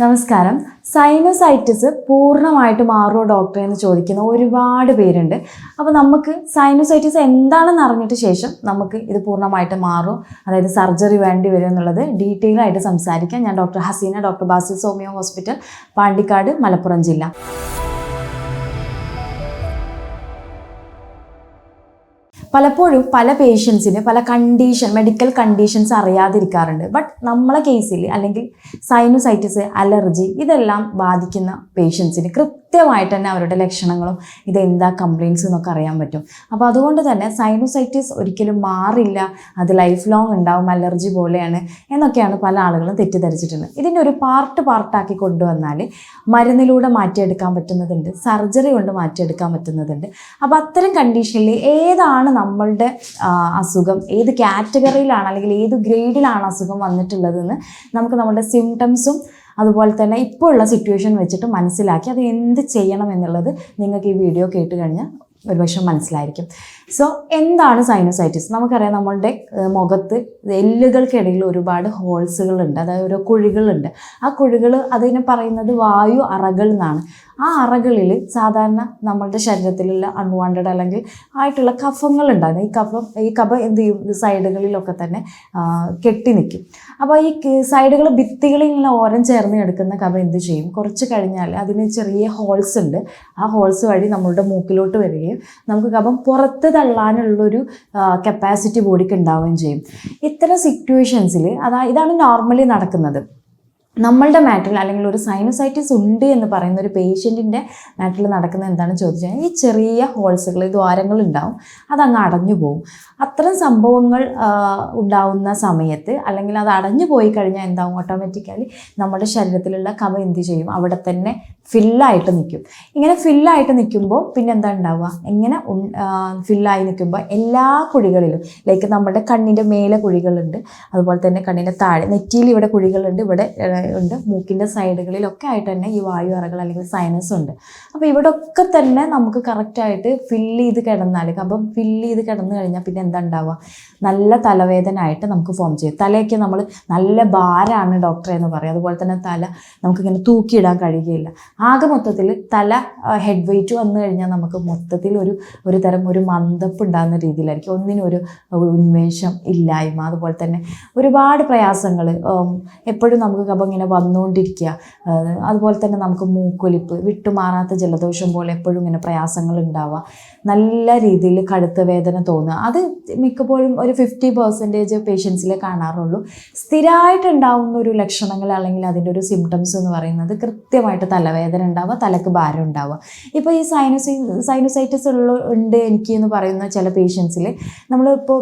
നമസ്കാരം. സൈനസൈറ്റിസ് പൂർണമായിട്ട് മാറുമോ ഡോക്ടർ എന്ന് ചോദിക്കുന്ന ഒരുപാട് പേരുണ്ട്. അപ്പോൾ നമുക്ക് സൈനസൈറ്റിസ് എന്താണെന്ന് അറിഞ്ഞിട്ട് ശേഷം നമുക്ക് ഇത് പൂർണമായിട്ട് മാറും. അതായത് സർജറി വേണ്ടി വരും എന്നുള്ളത് ഡീറ്റെയിൽ ആയിട്ട് സംസാരിക്കാം. ഞാൻ ഡോക്ടർ ഹസീന ഡോക്ടർ ബാസിൽ സോമിയോ ഹോസ്പിറ്റൽ പാണ്ടിക്കാട് മലപ്പുറം ജില്ല. പലപ്പോഴും പല പേഷ്യൻസിന് പല കണ്ടീഷൻ മെഡിക്കൽ കണ്ടീഷൻസ് അറിയാതിരിക്കാറുണ്ട്. ബട്ട് നമ്മളെ കേസിൽ അല്ലെങ്കിൽ സൈനുസൈറ്റിസ് അലർജി ഇതെല്ലാം ബാധിക്കുന്ന പേഷ്യൻസിന് കൃത്യമായിട്ട് തന്നെ അവരുടെ ലക്ഷണങ്ങളും ഇതെന്താ കംപ്ലയിൻസ് എന്നൊക്കെ അറിയാൻ പറ്റും. അപ്പോൾ അതുകൊണ്ട് തന്നെ സൈനോസൈറ്റിസ് ഒരിക്കലും മാറില്ല. അത് ലൈഫ് ലോങ് ഉണ്ടാവും അലർജി പോലെയാണ് എന്നൊക്കെയാണ് പല ആളുകളും തെറ്റിദ്ധരിച്ചിട്ടുള്ളത് ഇതിന്റെ ഒരു പാർട്ട് പാർട്ടാക്കി കൊണ്ടുവന്നാൽ മരുന്നിലൂടെ മാറ്റിയെടുക്കാൻ പറ്റുന്നതുണ്ട് സർജറി കൊണ്ട് മാറ്റിയെടുക്കാൻ പറ്റുന്നതുണ്ട്. അപ്പോൾ അത്തരം കണ്ടീഷനിൽ ഏതാണ് നമ്മളുടെ അസുഖം? ഏത് കാറ്റഗറിയിലാണ് അല്ലെങ്കിൽ ഏത് ഗ്രേഡിലാണ് അസുഖം വന്നിട്ടുള്ളതെന്ന് നമുക്ക് നമ്മുടെ സിംറ്റംസും അതുപോലെ തന്നെ ഇപ്പോൾ ഉള്ള സിറ്റുവേഷൻ വെച്ചിട്ട് മനസ്സിലാക്കി അത് എന്ത് ചെയ്യണം എന്നുള്ളത് നിങ്ങൾക്ക് ഈ വീഡിയോ കേട്ട് കഴിഞ്ഞാൽ ഒരുപക്ഷെ മനസ്സിലായിരിക്കും. സോ എന്താണ് സൈനസൈറ്റിസ് നമുക്കറിയാം നമ്മളുടെ മുഖത്ത് എല്ലുകൾക്കിടയിൽ ഒരുപാട് ഹോൾസുകളുണ്ട് അതായത് ഓരോ കുഴികളുണ്ട്. ആ കുഴികൾ അതിനെ പറയുന്നത് വായു അറകൾ എന്നാണ്. ആ അറകളിൽ സാധാരണ നമ്മളുടെ ശരീരത്തിലുള്ള അൺവാണ്ടഡ് അല്ലെങ്കിൽ ആയിട്ടുള്ള കഫങ്ങൾ ഉണ്ടാകും. ഈ കഫം ഈ കഫ എന്ത് ചെയ്യും? സൈഡുകളിലൊക്കെ തന്നെ കെട്ടി നിൽക്കും. അപ്പോൾ ഈ സൈഡുകൾ ഭിത്തികളിൽ ഇങ്ങനെ ഓരം ചേർന്ന് കിടക്കുന്ന കഫ എന്ത് ചെയ്യും? കുറച്ച് കഴിഞ്ഞാൽ അതിന് ചെറിയ ഹോൾസ് ഉണ്ട്. ആ ഹോൾസ് വഴി നമ്മളുടെ മൂക്കിലോട്ട് വരികയും നമുക്ക് കഫം പുറത്ത് തള്ളാനുള്ളൊരു കപ്പാസിറ്റി ബോഡിക്ക് ഉണ്ടാവുകയും ചെയ്യും. ഇത്തരം സിറ്റുവേഷൻസിൽ അതാ ഇതാണ് നോർമലി നടക്കുന്നത്. നമ്മളുടെ മാറ്ററിൽ അല്ലെങ്കിൽ ഒരു സൈനസൈറ്റിസ് ഉണ്ട് എന്ന് പറയുന്ന ഒരു പേഷ്യന്റിന്റെ മാറ്ററിൽ നടക്കുന്ന എന്താണെന്ന് ചോദിച്ചാൽ ഈ ചെറിയ ഹോൾസുകൾ ദ്വാരങ്ങൾ ഉണ്ടാവും. അതങ്ങ് അടഞ്ഞു പോകും അത്തരം സംഭവങ്ങൾ ഉണ്ടാവുന്ന സമയത്ത് അല്ലെങ്കിൽ അത് അടഞ്ഞു പോയി കഴിഞ്ഞാൽ എന്താവും? ഓട്ടോമാറ്റിക്കലി നമ്മുടെ ശരീരത്തിലുള്ള കവ എന്ത് ചെയ്യും? അവിടെ തന്നെ ഫില്ലായിട്ട് നിൽക്കും. ഇങ്ങനെ ഫില്ലായിട്ട് നിൽക്കുമ്പോൾ പിന്നെ എന്താ ഉണ്ടാവുക ഇങ്ങനെ ഫില്ലായി നിൽക്കുമ്പോൾ എല്ലാ കുഴികളിലും ലൈക്ക് നമ്മുടെ കണ്ണിന്റെ മേലെ കുഴികളുണ്ട് അതുപോലെ തന്നെ കണ്ണിന്റെ താഴെ നെറ്റിയിൽ ഇവിടെ കുഴികളുണ്ട് ഇവിടെ ഉണ്ട് മൂക്കിന്റെ സൈഡുകളിലൊക്കെ ആയിട്ട് തന്നെ ഈ വായു അറകൾ അല്ലെങ്കിൽ സൈനസ് ഉണ്ട്. അപ്പോൾ ഇവിടെ ഒക്കെ തന്നെ നമുക്ക് കറക്റ്റായിട്ട് ഫില്ല് ചെയ്ത് കിടന്നാൽ അപ്പം ഫില്ല് ചെയ്ത് കിടന്നു കഴിഞ്ഞാൽ പിന്നെ എന്താ ഉണ്ടാവുക നല്ല തലവേദന ആയിട്ട് നമുക്ക് ഫോം ചെയ്യും. തലയൊക്കെ നമ്മൾ നല്ല ഭാരമാണ് ഡോക്ടറെ എന്ന് പറയും. അതുപോലെ തന്നെ തല നമുക്കിങ്ങനെ തൂക്കിയിടാൻ കഴിയുകയില്ല. ആകെ മൊത്തത്തിൽ തല ഹെഡ് വെയിറ്റ് വന്നു കഴിഞ്ഞാൽ നമുക്ക് മൊത്തത്തിൽ ഒരു ഒരു തരം ഒരു മന്ദപ്പ് ഉണ്ടാകുന്ന രീതിയിലായിരിക്കും. ഒന്നിനും ഒരു ഉന്മേഷം ഇല്ലായ്മ അതുപോലെ തന്നെ ഒരുപാട് പ്രയാസങ്ങൾ എപ്പോഴും നമുക്ക് കപ്പം ഇങ്ങനെ വന്നുകൊണ്ടിരിക്കുക. അതുപോലെ തന്നെ നമുക്ക് മൂക്കൊലിപ്പ് വിട്ടുമാറാത്ത ജലദോഷം പോലെ എപ്പോഴും ഇങ്ങനെ പ്രയാസങ്ങൾ ഉണ്ടാവുക. നല്ല രീതിയിൽ കടുത്ത വേദന തോന്നുക. അത് മിക്കപ്പോഴും ഒരു ഫിഫ്റ്റി പെർസെന്റേജ് പേഷ്യൻസിലെ കാണാറുള്ളൂ. സ്ഥിരമായിട്ടുണ്ടാവുന്ന ഒരു ലക്ഷണങ്ങൾ അല്ലെങ്കിൽ അതിന്റെ ഒരു സിംറ്റംസ് എന്ന് പറയുന്നത് കൃത്യമായിട്ട് തലവേദന ഉണ്ടാവുക തലക്ക് ഭാരം ഉണ്ടാവുക. ഇപ്പോൾ ഈ സൈനസൈ സൈനസൈറ്റിസ് ഉള്ള ഉണ്ട് എനിക്ക് എന്ന് പറയുന്ന ചില പേഷ്യൻസിൽ നമ്മളിപ്പോൾ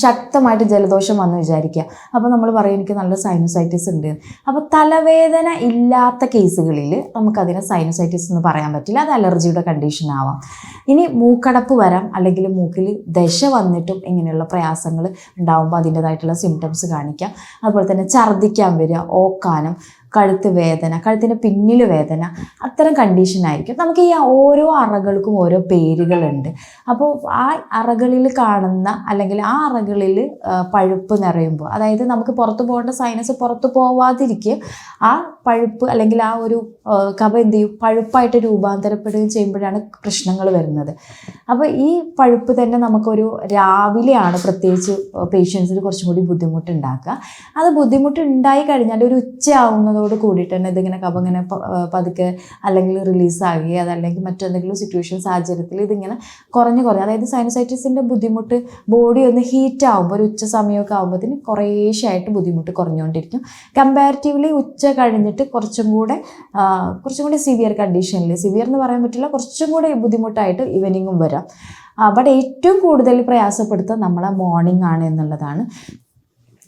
ശക്തമായിട്ട് ജലദോഷം വന്ന് വിചാരിക്കുക. അപ്പോൾ നമ്മൾ പറയും എനിക്ക് നല്ല സൈനസൈറ്റിസ് ഉണ്ട്. അപ്പോൾ തലവേദന ഇല്ലാത്ത കേസുകളിൽ നമുക്കതിനെ സൈനസൈറ്റിസ് എന്ന് പറയാൻ പറ്റില്ല. അത് അലർജിയുടെ കണ്ടീഷൻ ആവാം. ഇനി മൂക്കടപ്പ് വരാം അല്ലെങ്കിൽ മൂക്കിൽ ദശ വന്നിട്ടും ഇങ്ങനെയുള്ള പ്രയാസങ്ങൾ ഉണ്ടാകുമ്പോൾ അതിന്റെതായിട്ടുള്ള സിംറ്റംസ് കാണിക്കാം. അതുപോലെ തന്നെ ഛർദ്ദിക്കാൻ വരിക ഓക്കാനം കഴുത്ത് വേദന കഴുത്തിന് പിന്നിൽ വേദന അത്തരം കണ്ടീഷനായിരിക്കും നമുക്ക് ഈ ഓരോ അറകൾക്കും ഓരോ പേരുകളുണ്ട്. അപ്പോൾ ആ അറകളിൽ കാണുന്ന അല്ലെങ്കിൽ ആ അറകളിൽ പഴുപ്പ് നിറയുമ്പോൾ അതായത് നമുക്ക് പുറത്ത് പോകേണ്ട സൈനസ് പുറത്ത് പോവാതിരിക്കുക ആ പഴുപ്പ് അല്ലെങ്കിൽ ആ ഒരു കഫ എന്ത് ചെയ്യും? പഴുപ്പായിട്ട് രൂപാന്തരപ്പെടുകയും ചെയ്യുമ്പോഴാണ് പ്രശ്നങ്ങൾ വരുന്നത്. അപ്പോൾ ഈ പഴുപ്പ് തന്നെ നമുക്കൊരു രാവിലെയാണ് പ്രത്യേകിച്ച് പേഷ്യൻസിന് കുറച്ചും കൂടി ബുദ്ധിമുട്ടുണ്ടാക്കുക. അത് ബുദ്ധിമുട്ടുണ്ടായി കഴിഞ്ഞാൽ ഒരു ഉച്ചയാവുന്നതോട് കൂടിയിട്ട് തന്നെ ഇതിങ്ങനെ കഫ ഇങ്ങനെ പതുക്കെ അല്ലെങ്കിൽ റിലീസാകുക അതല്ലെങ്കിൽ മറ്റെന്തെങ്കിലും സിറ്റുവേഷൻ സാഹചര്യത്തിൽ ഇതിങ്ങനെ കുറഞ്ഞ് കുറഞ്ഞ് അതായത് സൈനസൈറ്റിസിന്റെ ബുദ്ധിമുട്ട് ബോഡി ഒന്ന് ഹീറ്റ് ആകുമ്പോൾ ഒരു ഉച്ച സമയമൊക്കെ ആകുമ്പോഴത്തേന് കുറേശ്ശായിട്ട് ബുദ്ധിമുട്ട് കുറഞ്ഞുകൊണ്ടിരിക്കും കമ്പാരിറ്റീവ്ലി ഉച്ച കഴിഞ്ഞിട്ട് കുറച്ചും കൂടെ കുറച്ചും കൂടി സിവിയർ കണ്ടീഷനിൽ സിവിയർ എന്ന് പറയാൻ പറ്റില്ല കുറച്ചും കൂടെ ബുദ്ധിമുട്ടായിട്ട് ഈവനിങ്ങും വരാം. ബട്ട് ഏറ്റവും കൂടുതൽ പ്രയാസപ്പെടുത്തുക നമ്മളെ മോർണിംഗ് ആണ് എന്നുള്ളതാണ്.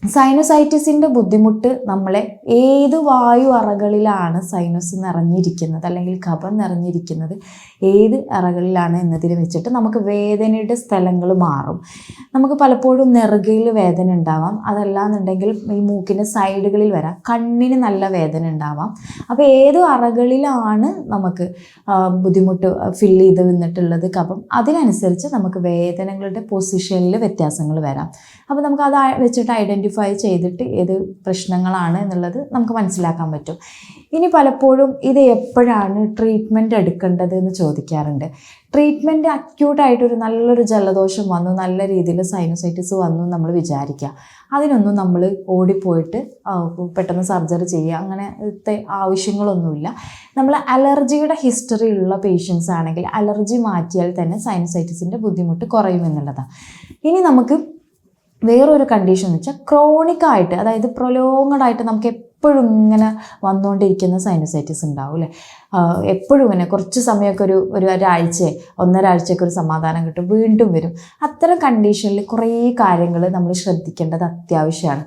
സൈനസൈറ്റിസിന്റെ ബുദ്ധിമുട്ട് നമ്മളെ ഏത് വായു അറകളിലാണ് സൈനസ് നിറഞ്ഞിരിക്കുന്നത് അല്ലെങ്കിൽ കഫം നിറഞ്ഞിരിക്കുന്നത് ഏത് അറകളിലാണ് എന്നതിനെ വെച്ചിട്ട് നമുക്ക് വേദനയുടെ സ്ഥലങ്ങൾ മാറും. നമുക്ക് പലപ്പോഴും നെറുകയിൽ വേദന ഉണ്ടാവാം. അതല്ലാന്നുണ്ടെങ്കിൽ ഈ മൂക്കിന്റെ സൈഡുകളിൽ വരാം. കണ്ണിന് നല്ല വേദന ഉണ്ടാവാം. അപ്പോൾ ഏത് അറകളിലാണ് നമുക്ക് ബുദ്ധിമുട്ട് ഫിൽ ചെയ്ത് നിന്നിട്ടുള്ളത് കഫം? അതിനനുസരിച്ച് നമുക്ക് വേദനകളുടെ പൊസിഷനിൽ വ്യത്യാസങ്ങൾ വരാം. അപ്പോൾ നമുക്ക് അത് വെച്ചിട്ട് വെച്ചിട്ട് ഐഡന്റിഫൈ ചെയ്തിട്ട് ഏത് പ്രശ്നങ്ങളാണ് എന്നുള്ളത് നമുക്ക് മനസ്സിലാക്കാൻ പറ്റും. ഇനി പലപ്പോഴും ഇത് എപ്പോഴാണ് ട്രീറ്റ്മെന്റ് എടുക്കേണ്ടത് എന്ന് ചോദിക്കാറുണ്ട്. ട്രീറ്റ്മെന്റ് അക്യൂട്ടായിട്ടൊരു നല്ലൊരു ജലദോഷം വന്നു നല്ല രീതിയിൽ സൈനസൈറ്റിസ് വന്നു നമ്മൾ വിചാരിക്കുക. അതിനൊന്നും നമ്മൾ ഓടിപ്പോയിട്ട് പെട്ടെന്ന് സർജറി ചെയ്യുക അങ്ങനത്തെ ആവശ്യങ്ങളൊന്നുമില്ല. നമ്മൾ അലർജിയുടെ ഹിസ്റ്ററി ഉള്ള പേഷ്യൻസ് ആണെങ്കിൽ അലർജി മാറ്റിയാൽ തന്നെ സൈനസൈറ്റിസിന്റെ ബുദ്ധിമുട്ട് കുറയുമെന്നുള്ളതാണ് ഇനി നമുക്ക് വേറൊരു കണ്ടീഷൻ എന്ന് വെച്ചാൽ ക്രോണിക് ആയിട്ട് അതായത് പ്രൊലോങ്ങഡ് ആയിട്ട് നമുക്ക് എപ്പോഴും ഇങ്ങനെ വന്നുകൊണ്ടിരിക്കുന്ന സൈനസൈറ്റിസ് ഉണ്ടാവും അല്ലേ? എപ്പോഴും ഇങ്ങനെ കുറച്ച് സമയമൊക്കെ ഒരു ഒരു ഒരാഴ്ച ഒന്നര ആഴ്ചയൊക്കെ ഒരു സമാധാനം കിട്ടും വീണ്ടും വരും. അത്തരം കണ്ടീഷനിൽ കുറേ കാര്യങ്ങൾ നമ്മൾ ശ്രദ്ധിക്കേണ്ടത് അത്യാവശ്യമാണ്.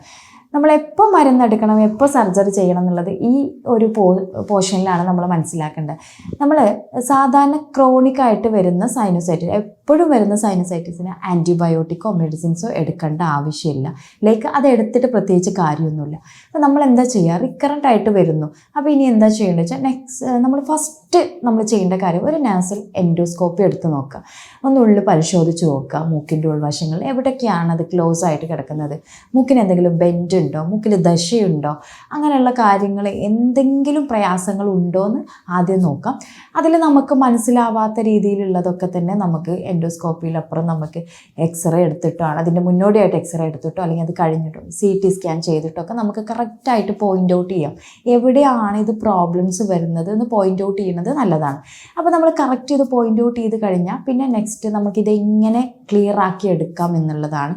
നമ്മൾ എപ്പോൾ മരുന്നെടുക്കണം എപ്പോൾ സർജറി ചെയ്യണം എന്നുള്ളത് ഈ ഒരു പോ പോർഷനിലാണ് നമ്മൾ മനസ്സിലാക്കേണ്ടത്. നമ്മൾ സാധാരണ ക്രോണിക്കായിട്ട് വരുന്ന സൈനസൈറ്റിസ് എപ്പോഴും വരുന്ന സൈനസൈറ്റിസിന് ആന്റിബയോട്ടിക്കോ മെഡിസിൻസോ എടുക്കേണ്ട ആവശ്യമില്ല. ലൈക്ക് അത് എടുത്തിട്ട് പ്രത്യേകിച്ച് കാര്യമൊന്നുമില്ല. അപ്പോൾ നമ്മൾ എന്താ ചെയ്യുക? റിക്കറന്റ് ആയിട്ട് വരുന്നു. അപ്പോൾ ഇനി എന്താ ചെയ്യേണ്ടത് വെച്ചാൽ നെക്സ്റ്റ് നമ്മൾ ഫസ്റ്റ് നമ്മൾ ചെയ്യേണ്ട കാര്യം ഒരു നാസൽ എൻഡോസ്കോപ്പി എടുത്ത് നോക്കുക. ഒന്ന് ഉള്ളിൽ പരിശോധിച്ച് നോക്കുക. മൂക്കിന്റെ ഉൾവശങ്ങൾ എവിടെയൊക്കെയാണ് അത് ക്ലോസ് ആയിട്ട് കിടക്കുന്നത്? മൂക്കിന് എന്തെങ്കിലും ബെൻഡ് ഉണ്ടോ? മൂക്കിൽ ദശയുണ്ടോ? അങ്ങനെയുള്ള കാര്യങ്ങൾ എന്തെങ്കിലും പ്രയാസങ്ങൾ ഉണ്ടോ എന്ന് ആദ്യം നോക്കാം. അതിൽ നമുക്ക് മനസ്സിലാവാത്ത രീതിയിലുള്ളതൊക്കെ തന്നെ നമുക്ക് എൻഡോസ്കോപ്പിയിലപ്പുറം നമുക്ക് എക്സ്റേ എടുത്തിട്ടാണ് അതിന്റെ മുന്നോടിയായിട്ട് എക്സ്റേ എടുത്തിട്ടോ അല്ലെങ്കിൽ അത് കഴിഞ്ഞിട്ടോ സി ടി സ്കാൻ ചെയ്തിട്ടോ ഒക്കെ നമുക്ക് കറക്റ്റായിട്ട് പോയിന്റ് ഔട്ട് ചെയ്യാം. എവിടെയാണ് ഇത് പ്രോബ്ലംസ് വരുന്നത് എന്ന് പോയിന്റ് ഔട്ട് ചെയ്യുന്നത് നല്ലതാണ്. അപ്പോൾ നമ്മൾ കറക്റ്റ് ഇത് പോയിന്റ് ഔട്ട് ചെയ്ത് കഴിഞ്ഞാൽ പിന്നെ നെക്സ്റ്റ് നമുക്കിത് എങ്ങനെ ക്ലിയർ ആക്കി എടുക്കാം എന്നുള്ളതാണ്.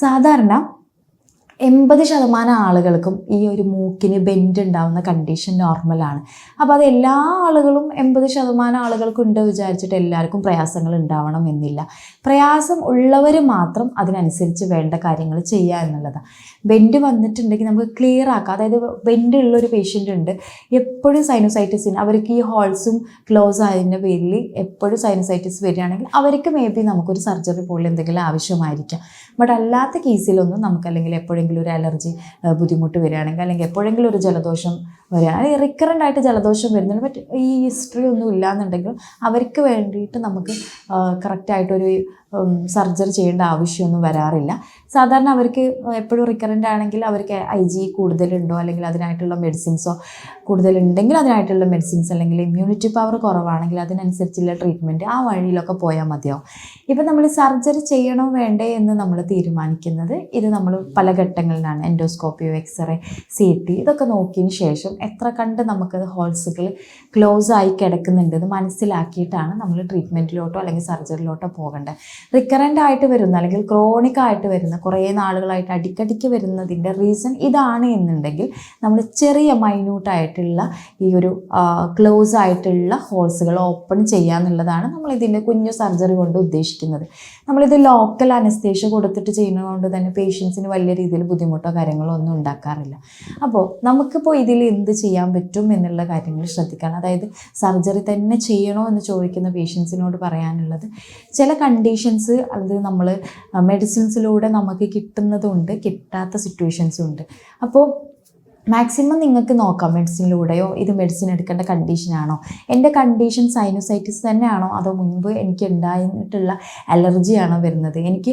സാധാരണ എൺപത് ശതമാനം ആളുകൾക്കും ഈ ഒരു മൂക്കിന് ബെൻഡ് ഉണ്ടാവുന്ന കണ്ടീഷൻ നോർമലാണ് അപ്പോൾ അത് എല്ലാ ആളുകളും എൺപത് ശതമാനം ആളുകൾക്കും ഉണ്ട് വിചാരിച്ചിട്ട് എല്ലാവർക്കും പ്രയാസങ്ങൾ ഉണ്ടാവണം എന്നില്ല. പ്രയാസം ഉള്ളവർ മാത്രം അതിനനുസരിച്ച് വേണ്ട കാര്യങ്ങൾ ചെയ്യുക എന്നുള്ളതാണ് ബെൻഡ് വന്നിട്ടുണ്ടെങ്കിൽ നമുക്ക് ക്ലിയർ ആക്കുക അതായത് വെന്റ് ഉള്ളൊരു പേഷ്യന്റ് ഉണ്ട്. എപ്പോഴും സൈനോസൈറ്റിസിന് അവർക്ക് ഈ ഹോൾസും ക്ലോസ് ആയതിന്റെ പേരിൽ എപ്പോഴും സൈനോസൈറ്റിസ് വരികയാണെങ്കിൽ അവർക്ക് മേ ബി നമുക്കൊരു സർജറി പോലെ എന്തെങ്കിലും ആവശ്യമായിരിക്കാം. ബട്ട് അല്ലാത്ത കേസിലൊന്നും നമുക്ക് അല്ലെങ്കിൽ എപ്പോഴെങ്കിലും ഒരു അലർജി ബുദ്ധിമുട്ട് വരികയാണെങ്കിൽ അല്ലെങ്കിൽ എപ്പോഴെങ്കിലും ഒരു ജലദോഷം വരിക അല്ലെങ്കിൽ റിക്കറന്റ് ആയിട്ട് ജലദോഷം വരുന്നുണ്ട്. ബട്ട് ഈ ഹിസ്റ്ററി ഒന്നും ഇല്ലാന്നുണ്ടെങ്കിൽ അവർക്ക് വേണ്ടിയിട്ട് നമുക്ക് കറക്റ്റായിട്ടൊരു സർജറി ചെയ്യേണ്ട ആവശ്യമൊന്നും വരാറില്ല. സാധാരണ അവർക്ക് എപ്പോഴും റിക്കറന്റ് ആണെങ്കിൽ അവർക്ക് ഐ ജി കൂടുതലുണ്ടോ? അല്ലെങ്കിൽ അതിനായിട്ടുള്ള മെഡിസിൻസോ കൂടുതലുണ്ടെങ്കിൽ അതിനായിട്ടുള്ള മെഡിസിൻസ് അല്ലെങ്കിൽ ഇമ്മ്യൂണിറ്റി പവർ കുറവാണെങ്കിൽ അതിനനുസരിച്ചുള്ള ട്രീറ്റ്മെന്റ് ആ വഴിയിലൊക്കെ പോയാൽ മതിയാവും. ഇപ്പം നമ്മൾ സർജറി ചെയ്യണോ വേണ്ടേ എന്ന് നമ്മൾ തീരുമാനിക്കുന്നത് ഇത് നമ്മൾ പല ഘട്ടങ്ങളിലാണ്. എൻഡോസ്കോപ്പിയോ എക്സ്റേ സി ടി ഇതൊക്കെ നോക്കിയതിന് ശേഷം എത്ര കണ്ട് നമുക്ക് ഹോൾസുകൾ ക്ലോസ് ആയി കിടക്കുന്നുണ്ടെന്ന് മനസ്സിലാക്കിയിട്ടാണ് നമ്മൾ ട്രീറ്റ്മെന്റിലോട്ടോ അല്ലെങ്കിൽ സർജറിയിലോട്ടോ പോകേണ്ടത്. റിക്കറന്റ് ആയിട്ട് വരുന്ന അല്ലെങ്കിൽ ക്രോണിക് ആയിട്ട് വരുന്ന കുറേ നാളുകളായിട്ട് അടിക്കടിക്ക് വരുന്നതിന്റെ റീസൺ ഇതാണ് എന്നുണ്ടെങ്കിൽ നമ്മൾ ചെറിയ മൈന്യൂട്ടായിട്ടുള്ള ഈ ഒരു ക്ലോസ് ആയിട്ടുള്ള ഹോൾസുകൾ ഓപ്പൺ ചെയ്യുക എന്നുള്ളതാണ് നമ്മൾ ഇതിന്റെ കുഞ്ഞു സർജറി കൊണ്ട് ഉദ്ദേശിക്കുന്നത്. നമ്മളിത് ലോക്കൽ അനസ്തേഷ്യ കൊടുത്തിട്ട് ചെയ്യുന്നതുകൊണ്ട് തന്നെ പേഷ്യൻസിന് വലിയ രീതിയിൽ ബുദ്ധിമുട്ടോ കാര്യങ്ങളോ ഒന്നും ഉണ്ടാക്കാറില്ല. അപ്പോൾ നമുക്കിപ്പോൾ ഇതിൽ എന്ത് ചെയ്യാൻ പറ്റും എന്നുള്ള കാര്യങ്ങൾ ശ്രദ്ധിക്കണം. അതായത് സർജറി തന്നെ ചെയ്യണോ എന്ന് ചോദിക്കുന്ന പേഷ്യൻസിനോട് പറയാനുള്ളത് ചില കണ്ടീഷൻസ് അത് നമ്മൾ മെഡിസിൻസിലൂടെ നമുക്ക് കിട്ടുന്നതുണ്ട് കിട്ടാത്ത സിറ്റുവേഷൻസും ഉണ്ട്. അപ്പോൾ മാക്സിമം നിങ്ങൾക്ക് നോക്കാം മെഡിസിനിലൂടെയോ ഇത് മെഡിസിൻ എടുക്കേണ്ട കണ്ടീഷനാണോ എന്റെ കണ്ടീഷൻ സൈനോസൈറ്റിസ് തന്നെയാണോ? അതോ മുൻപ് എനിക്ക് ഉണ്ടായിട്ടുള്ള അലർജിയാണോ വരുന്നത്? എനിക്ക്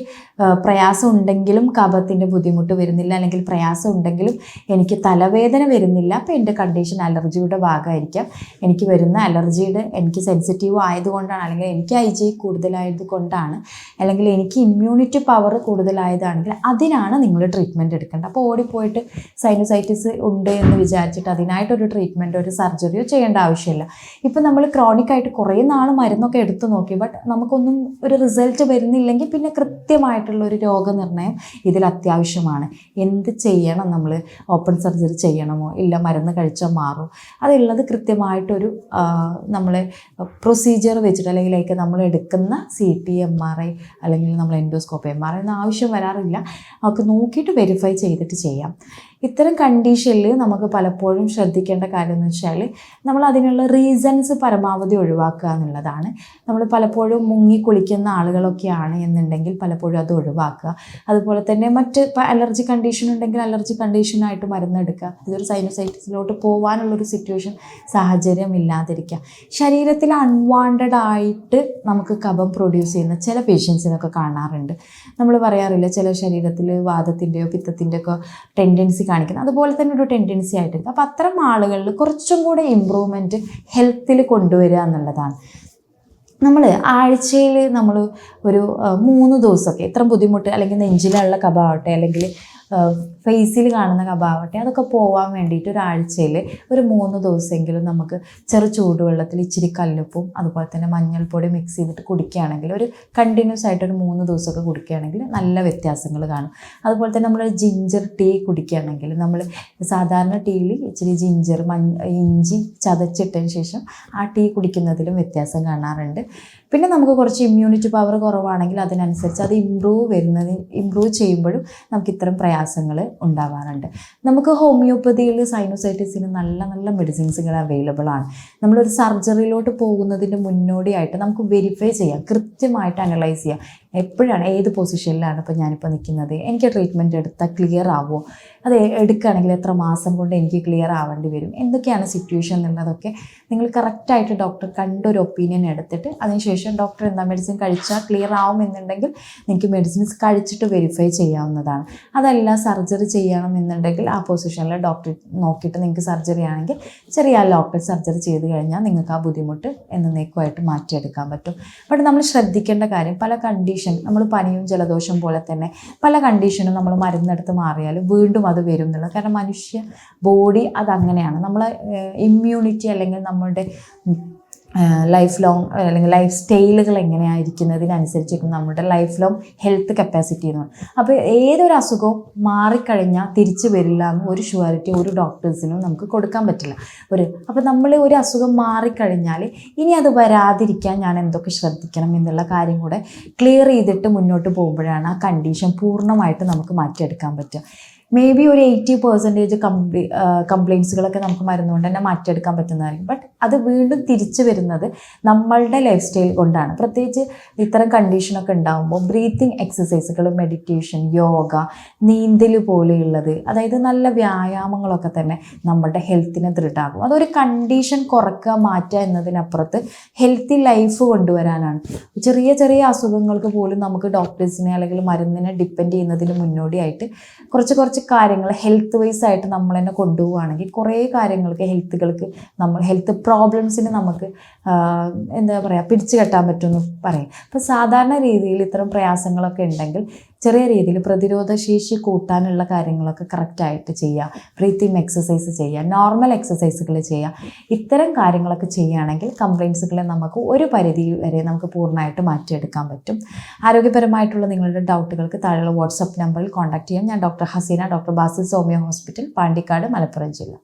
പ്രയാസം ഉണ്ടെങ്കിലും കഫത്തിന്റെ ബുദ്ധിമുട്ട് വരുന്നില്ല. അല്ലെങ്കിൽ പ്രയാസം ഉണ്ടെങ്കിലും എനിക്ക് തലവേദന വരുന്നില്ല. അപ്പോൾ എന്റെ കണ്ടീഷൻ അലർജിയുടെ ഭാഗമായിരിക്കാം. എനിക്ക് വരുന്ന അലർജിയുടെ എനിക്ക് സെൻസിറ്റീവ് ആയതുകൊണ്ടാണ്. അല്ലെങ്കിൽ എനിക്ക് ഐ ജി കൂടുതലായത് കൊണ്ടാണ്. അല്ലെങ്കിൽ എനിക്ക് ഇമ്മ്യൂണിറ്റി പവർ കൂടുതലായതാണെങ്കിൽ അതിനാണ് നിങ്ങൾ ട്രീറ്റ്മെന്റ് എടുക്കേണ്ടത്. അപ്പോൾ ഓടിപ്പോയിട്ട് സൈനസൈറ്റിസ് ഉണ്ട് എന്ന് വിചാരിച്ചിട്ട് അതിനായിട്ടൊരു ട്രീറ്റ്മെന്റോ ഒരു സർജറിയോ ചെയ്യേണ്ട ആവശ്യമില്ല. ഇപ്പം നമ്മൾ ക്രോണിക് ആയിട്ട് കുറേ നാൾ മരുന്നൊക്കെ എടുത്തു നോക്കി ബട്ട് നമുക്കൊന്നും ഒരു റിസൾട്ട് വരുന്നില്ലെങ്കിൽ പിന്നെ കൃത്യമായിട്ടുള്ള ഒരു രോഗനിർണയം ഇതിൽ അത്യാവശ്യമാണ്. എന്ത് ചെയ്യണം നമ്മൾ ഓപ്പൺ സർജറി ചെയ്യണമോ? ഇല്ല മരുന്ന് കഴിച്ചാൽ മാറും? അതുള്ളത് കൃത്യമായിട്ടൊരു നമ്മൾ പ്രൊസീജിയർ വെച്ചിട്ട് അല്ലെങ്കിൽ ലൈക്ക് നമ്മൾ എടുക്കുന്ന C T M R I അല്ലെങ്കിൽ നമ്മൾ എൻഡോസ്കോപ്പ് എം ആർ ഐ ഒന്നും ആവശ്യം വരാറില്ല. അവർക്ക് നോക്കിയിട്ട് വെരിഫൈ ചെയ്തിട്ട് ചെയ്യാം. ഇത്തരം കണ്ടീഷനിൽ നമുക്ക് പലപ്പോഴും ശ്രദ്ധിക്കേണ്ട കാര്യം എന്ന് വെച്ചാൽ നമ്മൾ അതിനുള്ള റീസൺസ് പരമാവധി ഒഴിവാക്കുക എന്നുള്ളതാണ്. നമ്മൾ പലപ്പോഴും മുങ്ങി കുളിക്കുന്ന ആളുകളൊക്കെയാണ് എന്നുണ്ടെങ്കിൽ പലപ്പോഴും അത് ഒഴിവാക്കുക. അതുപോലെ തന്നെ മറ്റ് അലർജി കണ്ടീഷൻ ഉണ്ടെങ്കിൽ അലർജി കണ്ടീഷനായിട്ട് മരുന്നെടുക്കുക ഇതൊരു സൈനസൈറ്റിസിലോട്ട് പോകാനുള്ളൊരു സിറ്റുവേഷൻ സാഹചര്യം ഇല്ലാതിരിക്കുക. ശരീരത്തിൽ അൺവാണ്ടഡ് ആയിട്ട് നമുക്ക് കഫം പ്രൊഡ്യൂസ് ചെയ്യുന്ന ചില പേഷ്യൻസിനൊക്കെ കാണാറുണ്ട്. നമ്മൾ പറയാറില്ല ചില ശരീരത്തിൽ വാദത്തിന്റെയോ പിത്തത്തിന്റെയൊക്കെ ടെൻഡൻസി കാണിക്കുന്നത്. അതുപോലെ തന്നെ ഒരു ടെൻഡൻസി ആയിട്ടുണ്ട് അപ്പോൾ അത്തരം ആളുകളിൽ കുറച്ചും കൂടെ ഇമ്പ്രൂവ്മെന്റ് ഹെൽത്തിൽ കൊണ്ടുവരിക എന്നുള്ളതാണ്. നമ്മൾ ആഴ്ചയിൽ നമ്മൾ ഒരു മൂന്ന് ദിവസമൊക്കെ ഇത്ര ബുദ്ധിമുട്ട് അല്ലെങ്കിൽ നെഞ്ചിലുള്ള കഫാവട്ടെ അല്ലെങ്കിൽ ഫേസിൽ കാണുന്ന കഫാവട്ടെ അതൊക്കെ പോവാൻ വേണ്ടിയിട്ട് ഒരാഴ്ചയിൽ ഒരു മൂന്ന് ദിവസമെങ്കിലും നമുക്ക് ചെറു ചൂടുവെള്ളത്തിൽ ഇച്ചിരി കല്ലുപ്പും അതുപോലെ തന്നെ മഞ്ഞൾപ്പൊടി മിക്സ് ചെയ്തിട്ട് കുടിക്കുകയാണെങ്കിൽ ഒരു കണ്ടിന്യൂസ് ആയിട്ട് ഒരു മൂന്ന് ദിവസമൊക്കെ കുടിക്കുകയാണെങ്കിൽ നല്ല വ്യത്യാസങ്ങൾ കാണും. അതുപോലെ തന്നെ നമ്മൾ ജിഞ്ചർ ടീ കുടിക്കുകയാണെങ്കിൽ നമ്മൾ സാധാരണ ടീയിൽ ഇച്ചിരി ജിഞ്ചർ മഞ്ഞ ഇഞ്ചി ചതച്ചിട്ടതിന് ശേഷം ആ ടീ കുടിക്കുന്നതിലും വ്യത്യാസം കാണാറുണ്ട്. പിന്നെ നമുക്ക് കുറച്ച് ഇമ്മ്യൂണിറ്റി പവർ കുറവാണെങ്കിൽ അതിനനുസരിച്ച് അത് ഇമ്പ്രൂവ് വരുന്നതിന് ഇമ്പ്രൂവ് ചെയ്യുമ്പോഴും നമുക്ക് ഇത്തരം പ്രയാസങ്ങൾ ഉണ്ടാവാറുണ്ട്. നമുക്ക് ഹോമിയോപ്പതിയിൽ സൈനോസൈറ്റിസിന് നല്ല നല്ല മെഡിസിൻസുകൾ അവൈലബിൾ ആണ്. നമ്മളൊരു സർജറിയിലോട്ട് പോകുന്നതിന്റെ മുന്നോടിയായിട്ട് നമുക്ക് വെരിഫൈ ചെയ്യാം കൃത്യമായിട്ട് അനലൈസ് ചെയ്യാം. എപ്പോഴാണ് ഏത് പൊസിഷനിലാണ് ഇപ്പോൾ ഞാനിപ്പോൾ നിൽക്കുന്നത്? എനിക്ക് ട്രീറ്റ്മെന്റ് എടുത്താൽ ക്ലിയർ ആവുമോ? അത് എടുക്കുകയാണെങ്കിൽ എത്ര മാസം കൊണ്ട് എനിക്ക് ക്ലിയർ ആവേണ്ടി വരും? എന്തൊക്കെയാണ് സിറ്റുവേഷൻ എന്നുള്ളതൊക്കെ നിങ്ങൾ കറക്റ്റായിട്ട് ഡോക്ടർ കണ്ടൊരു ഒപ്പീനിയൻ എടുത്തിട്ട് അതിനുശേഷം ഡോക്ടർ എന്താ മെഡിസിൻ കഴിച്ചാൽ ക്ലിയർ ആവും എന്നുണ്ടെങ്കിൽ നിങ്ങൾക്ക് മെഡിസിൻസ് കഴിച്ചിട്ട് വെരിഫൈ ചെയ്യാവുന്നതാണ്. അതല്ല സർജറി ചെയ്യണം എന്നുണ്ടെങ്കിൽ ആ പൊസിഷനിൽ ഡോക്ടർ നോക്കിയിട്ട് നിങ്ങൾക്ക് സർജറി ആണെങ്കിൽ ചെറിയ ലോക്കൽ സർജറി ചെയ്ത് കഴിഞ്ഞാൽ നിങ്ങൾക്ക് ആ ബുദ്ധിമുട്ട് എന്നേക്കുമായിട്ട് മാറ്റിയെടുക്കാൻ പറ്റും. ബട്ട് നമ്മൾ ശ്രദ്ധിക്കേണ്ട കാര്യം പല കണ്ടീഷൻ നമ്മൾ പനിയും ജലദോഷം പോലെ തന്നെ പല കണ്ടീഷനും നമ്മൾ മരുന്നെടുത്ത് മാറിയാൽ വീണ്ടും അത് വരും എന്നുള്ളത്. കാരണം മനുഷ്യ ബോഡി അതങ്ങനെയാണ്. നമ്മൾ ഇമ്മ്യൂണിറ്റി അല്ലെങ്കിൽ നമ്മളുടെ ലൈഫ് ലോങ് അല്ലെങ്കിൽ ലൈഫ് സ്റ്റൈലുകൾ എങ്ങനെയായിരിക്കുന്നതിനനുസരിച്ചിരിക്കും നമ്മുടെ ലൈഫ് ലോങ് ഹെൽത്ത് കപ്പാസിറ്റി എന്ന് പറയുന്നത് അപ്പോൾ ഏതൊരു അസുഖവും മാറിക്കഴിഞ്ഞാൽ തിരിച്ചു വരില്ല എന്ന് ഒരു ഷുവാരിറ്റി ഒരു ഡോക്ടേഴ്സിനും നമുക്ക് കൊടുക്കാൻ പറ്റില്ല. ഒരു അപ്പോൾ നമ്മൾ ഒരു അസുഖം മാറിക്കഴിഞ്ഞാൽ ഇനി അത് വരാതിരിക്കാൻ ഞാൻ എന്തൊക്കെ ശ്രദ്ധിക്കണം എന്നുള്ള കാര്യം കൂടെ ക്ലിയർ ചെയ്തിട്ട് മുന്നോട്ട് പോകുമ്പോഴാണ് ആ കണ്ടീഷൻ പൂർണമായിട്ട് നമുക്ക് മാറ്റിയെടുക്കാൻ പറ്റുക. മേ ബി ഒരു എയ്റ്റി പെർസെന്റേജ് കംപ്ലീ കംപ്ലയിൻസുകളൊക്കെ നമുക്ക് മരുന്നുകൊണ്ട് തന്നെ മാറ്റിയെടുക്കാൻ പറ്റുന്നതായിരിക്കും. ബട്ട് അത് വീണ്ടും തിരിച്ചു വരുന്നത് നമ്മളുടെ ലൈഫ് സ്റ്റൈൽ കൊണ്ടാണ്. പ്രത്യേകിച്ച് ഇത്തരം കണ്ടീഷനൊക്കെ ഉണ്ടാകുമ്പോൾ ബ്രീത്തിങ് എക്സസൈസുകൾ മെഡിറ്റേഷൻ യോഗ നീന്തൽ പോലെയുള്ളത് അതായത് നല്ല വ്യായാമങ്ങളൊക്കെ തന്നെ നമ്മളുടെ ഹെൽത്തിനെ ദൃഢമാകും അതൊരു കണ്ടീഷൻ കുറക്കുക മാറ്റുക എന്നതിനപ്പുറത്ത് ഹെൽത്തി ലൈഫ് കൊണ്ടുവരാനാണ്. ചെറിയ ചെറിയ അസുഖങ്ങൾക്ക് പോലും നമുക്ക് ഡോക്ടേഴ്സിനെ അല്ലെങ്കിൽ മരുന്നിനെ ഡിപ്പെൻഡ് ചെയ്യുന്നതിന് മുന്നോടിയായിട്ട് കുറച്ച് കുറച്ച് കാര്യങ്ങൾ ഹെൽത്ത് വൈസ് ആയിട്ട് നമ്മൾ തന്നെ കൊണ്ടുപോവുകയാണെങ്കിൽ കുറേ കാര്യങ്ങൾക്ക് ഹെൽത്തുകൾക്ക് നമ്മൾ ഹെൽത്ത് പ്രോബ്ലംസിന് നമുക്ക് എന്താ പറയുക പിടിച്ചു കെട്ടാൻ പറ്റുമെന്ന് പറയും. അപ്പോൾ സാധാരണ രീതിയിൽ ഇത്തരം പ്രയാസങ്ങളൊക്കെ ഉണ്ടെങ്കിൽ ചെറിയ രീതിയിൽ പ്രതിരോധ ശേഷി കൂട്ടാനുള്ള കാര്യങ്ങളൊക്കെ കറക്റ്റായിട്ട് ചെയ്യുക ബ്രീത്തിങ് എക്സസൈസ് ചെയ്യുക നോർമൽ എക്സസൈസുകൾ ചെയ്യുക ഇത്തരം കാര്യങ്ങളൊക്കെ ചെയ്യുകയാണെങ്കിൽ കംപ്ലയിൻസുകളെ നമുക്ക് ഒരു പരിധി വരെ നമുക്ക് പൂർണമായിട്ട് മാറ്റിയെടുക്കാൻ പറ്റും. ആരോഗ്യപരമായിട്ടുള്ള നിങ്ങളുടെ ഡൗട്ടുകൾക്ക് താഴെയുള്ള വാട്സപ്പ് നമ്പറിൽ കോൺടാക്ട് ചെയ്യാം. ഞാൻ ഡോക്ടർ ഹസീന ഡോക്ടർ ബാസിൽ സോമ്യ ഹോസ്പിറ്റൽ പാണ്ടിക്കാട് മലപ്പുറം ജില്ല.